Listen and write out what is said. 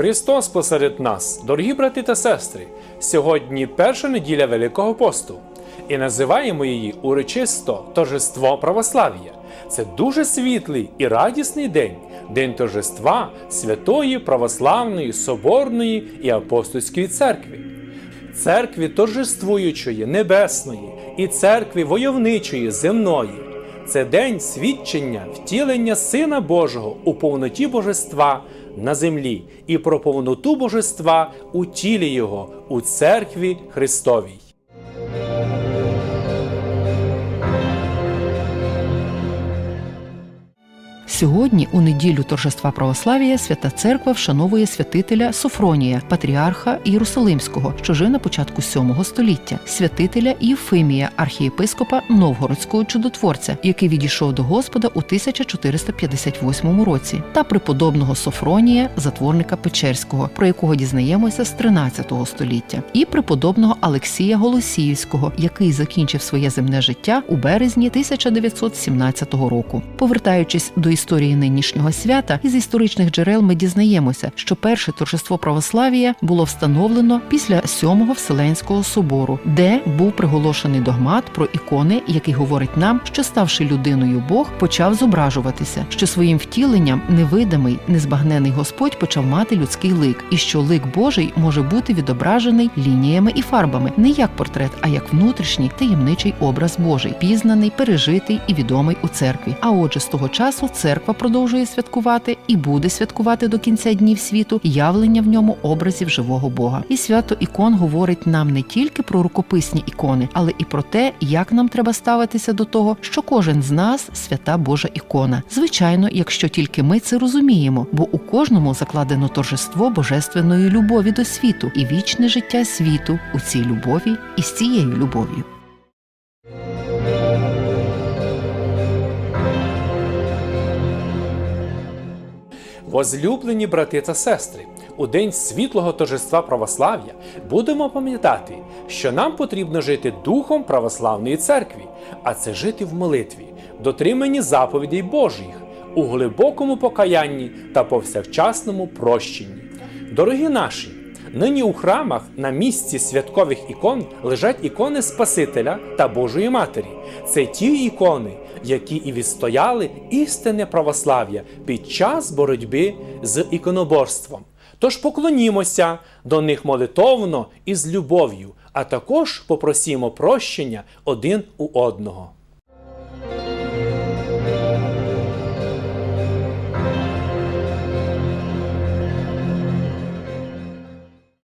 Христос посеред нас, дорогі брати та сестри, сьогодні перша неділя Великого посту, і називаємо її урочисто Торжество православ'я. Це дуже світлий і радісний день, день торжества Святої Православної Соборної і Апостольської церкви. Церкві торжествуючої небесної і церкві войовничої земної. Це день свідчення втілення Сина Божого у повноті божества на землі і про повноту божества у тілі Його у церкві Христовій. Сьогодні, у неділю торжества православія, свята церква вшановує святителя Софронія, патріарха Єрусалимського, що жив на початку VII століття, святителя Євфимія, архієпископа Новгородського чудотворця, який відійшов до Господа у 1458 році, та преподобного Софронія, затворника Печерського, про якого дізнаємося з 13 століття, і преподобного Алексія Голосіївського, який закінчив своє земне життя у березні 1917 року. Повертаючись до історії нинішнього свята, із історичних джерел ми дізнаємося, що перше торжество православія було встановлено після сьомого Вселенського собору, де був приголошений догмат про ікони, який говорить нам, що ставши людиною Бог, почав зображуватися, що своїм втіленням невидимий, незбагнений Господь почав мати людський лик, і що лик Божий може бути відображений лініями і фарбами, не як портрет, а як внутрішній таємничий образ Божий, пізнаний, пережитий і відомий у церкві. А отже, з того часу церква продовжує святкувати і буде святкувати до кінця днів світу явлення в ньому образів живого Бога. І свято ікон говорить нам не тільки про рукописні ікони, але і про те, як нам треба ставитися до того, що кожен з нас свята Божа ікона. Звичайно, якщо тільки ми це розуміємо, бо у кожному закладено торжество божественної любові до світу і вічне життя світу у цій любові і з цією любов'ю. Возлюблені брати та сестри, у день світлого торжества православ'я будемо пам'ятати, що нам потрібно жити духом православної церкви, а це жити в молитві, дотриманні заповідей Божих, у глибокому покаянні та повсякчасному прощенні. Дорогі наші, нині у храмах на місці святкових ікон лежать ікони Спасителя та Божої Матері. Це ті ікони, які і відстояли істинне православ'я під час боротьби з іконоборством. Тож поклонімося до них молитовно і з любов'ю, а також попросімо прощення один у одного.